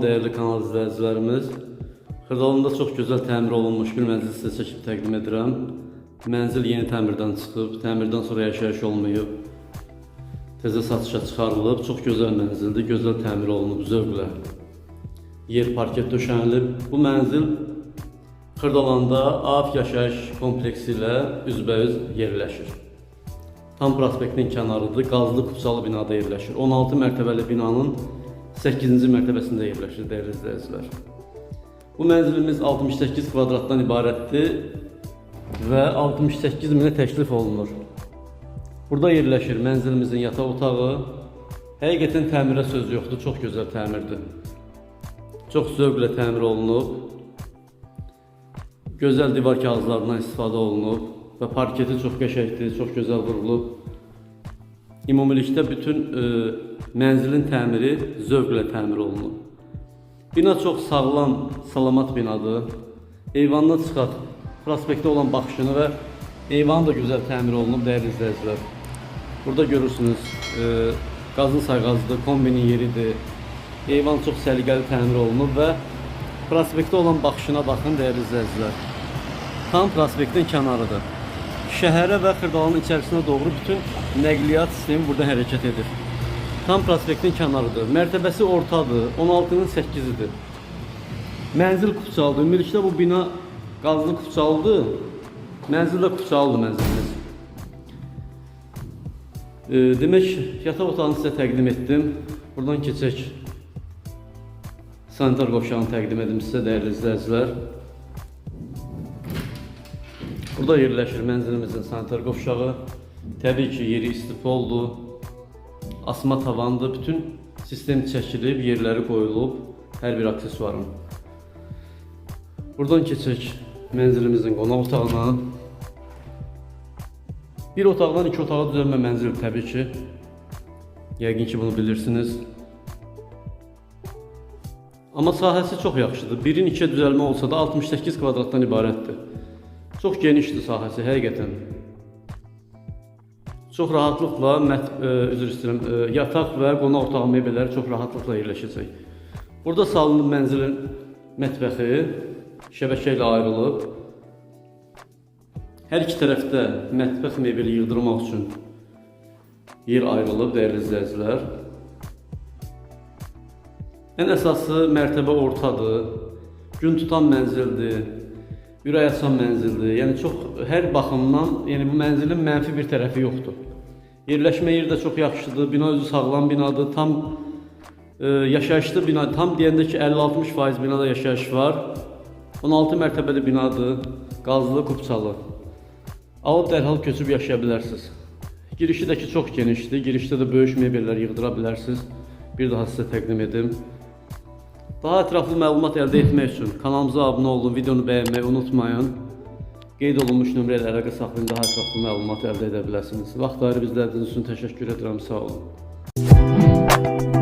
değerli kanal izləyicilərimiz. Xırdalında çox gözəl təmir olunmuş bir mənzil sizə çəkib təqdim edirəm. Mənzil yeni təmirdən çıxıb, təmirdən sonra yaşayış olmayıb. Təzə satışa çıxarılıb, çox gözəl mənzildir, gözəl təmir olunub zövqlə. Yer parket döşənilib. Bu mənzil Xırdalanda AF yaşayış kompleksi ilə üzbəüz yerləşir. Tam prospektin kənarıdır, qazlı kupçalı binada yerləşir. 16 mərtəbəli binanın 8-ci mərtəbəsində yerləşir dəyərli izləyicilər. Bu mənzilimiz 68 kvadratdan ibarətdir və 68 minə təklif olunur. Burada yerləşir mənzilimizin yataq otağı. Həqiqətən təmirə söz yoxdur, çox gözəl təmirdir. Çox zövqlə təmir olunub. Gözəl divar kağızlarından istifadə olunub və parketi çox qəşəngdir, çox gözəl vurulub. Ümumilikdə bütün e, mənzilin təmiri zövqlə təmir olunub. Bina çox sağlam, salamat binadır. Eyvandan çıxaq, prospektdə olan baxışını və eyvan da gözəl təmir olunub dəyərli izləyicilər. Burada görürsünüz, e, qazın sayğacıdır, kombinin yeridir. Eyvan çox səliqəli təmir olunub və prospektdə olan baxışına baxın dəyərli izləyicilər. Tam prospektin kənarıdır. Şəhərə və Xırdalanın içərisinə doğru bütün nəqliyyat sistemi burada hərəkət edir. Tam prospektin kənarıdır. Mərtəbəsi ortadır. 16-nın 8-idir. Mənzil kupçalıdır. Ümumilikdə bu bina qazlı kupçalıdır. Mənzil də kupçalıdır mənzilimiz. E, demək, yataq otağını sizə təqdim etdim. Buradan keçək. Sanitar qovşağını təqdim edim sizə dəyərli izləyicilər. Burada yerləşir mənzilimizin sanitar qovşağı. Təbii ki, yeri istifoldur. Asma tavandır. Bütün sistem çəkilib, yerləri qoyulub. Hər bir aksesuarın. Buradan keçək mənzilimizin qonaq otağına. Bir otaqdan iki otağa düzəlmə mənzil təbii ki. Yəqin ki, bunu bilirsiniz. Amma sahəsi çox yaxşıdır. Birin ikiyə düzəlmə olsa da 68 kvadratdan ibarətdir. Çox genişdir sahəsi həqiqətən. Çox rahatlıqla mət, e, üzr istəyirəm, e, yataq və qonaq otağı mebelləri çox rahatlıqla yerləşəcək. Burada salınıb mənzilin mətbəxi şəbəkə ilə ayrılıb. Hər iki tərəfdə mətbəx mebeli yığdırmaq üçün yer ayrılıb dəyərli izləyicilər. Ən əsası mərtəbə ortadır. Gün tutan mənzildir. Ürək açan mənzildir. Yəni çox hər baxımdan, yəni bu mənzilin mənfi bir tərəfi yoxdur. Yerləşmə yeri də çox yaxşıdır. Bina özü sağlam binadır. Tam e, yaşayışlı bina. Tam deyəndə ki 50-60% binada yaşayış var. 16 mərtəbəli binadır. Qazlı, kupçalı. Alıb dərhal köçüb yaşaya bilərsiniz. Girişi də ki çox genişdir. Girişdə də böyük mebellər yığdıra bilərsiniz. Bir daha sizə təqdim edim. Daha ətraflı məlumat əldə etmək üçün kanalımıza abunə olun, videonu bəyənməyi unutmayın. Qeyd olunmuş nömrə ilə əlaqə saxlayın, daha ətraflı məlumat əldə edə bilərsiniz. Vaxt ayırıb izlədiyiniz üçün təşəkkür edirəm, sağ olun.